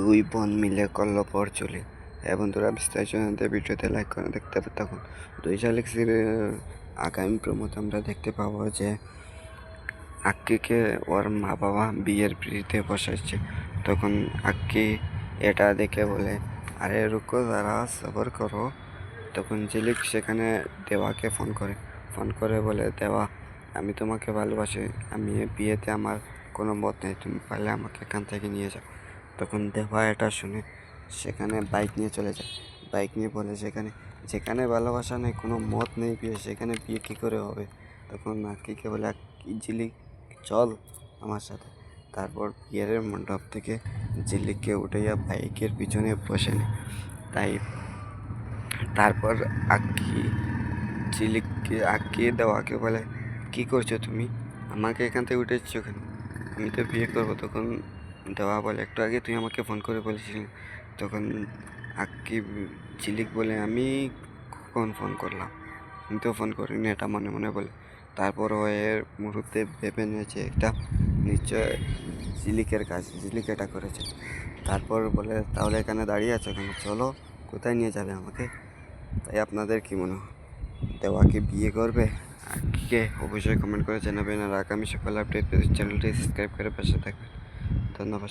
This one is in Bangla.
দুই বোন মিলে করল পর চলে হ্যাঁ বন্ধুরা বিস্তারিত ভিডিওতে লাইক করে দেখতে থাকুন দুই শালিক আগামী প্রমোদ আমরা দেখতে পাবো যে আক্কিকে ওর মা বাবা বিয়ের পিড়িতে বসাচ্ছে। তখন আক্কি এটা দেখে বলে, আরে রুকো দাঁড়া সবর করো। তখন ঝিলিক সেখানে দেওয়াকে ফোন করে। ফোন করে বলে, দেওয়া, আমি তোমাকে ভালোবাসি। আমি বিয়েতে আমার কোনো মত নেই। তুমি পারলে আমাকে এখান থেকে নিয়ে যাও। তখন দেওয়া এটা শুনে সেখানে বাইক নিয়ে চলে যায়। বাইক নিয়ে বলে সেখানে যেখানে ভালোবাসা নেই কোনো মত নেই বিয়ে সেখানে বিয়ে কী করে হবে? তখন আকিকে বলে "আক্কি, ঝিলিক চল আমার সাথে। তারপর বিয়ের মণ্ডপ থেকে ঝিলিককে উঠাইয়া বাইকের পিছনে বসে নেয়। তাই তারপর আক্কি ঝিলিককে আঁকিয়ে দেওয়াকে বলে কী করছ তুমি? আমাকে এখান থেকে উঠেছো কেন? আমি তো বিয়ে করব তখন দেওয়া বলে। একটু আগে তুই আমাকে ফোন করে বলেছিলি, তখন আক্কি ঝিলিক বলে, আমি কখন ফোন করলাম? আমি তো ফোন করিনি, এটা মনে মনে বলে। তারপর ও এর মুহূর্তে ভেবে নিয়েছে এটা নিশ্চয় ঝিলিকের কাজ, ঝিলিক এটা করেছে। তারপর বলে, তাহলে এখানে দাঁড়িয়ে আছো কেন? চলো, কোথায় নিয়ে যাবে আমাকে? তাই আপনাদের কি মনে হয়? দেওয়া বিয়ে করবে? আর কে অবশ্যই কমেন্ট করে জানাবেন, আর আগামী সকাল আপডেট চ্যানেলটি সাবস্ক্রাইব করে পাশে থাকবেন। 的那个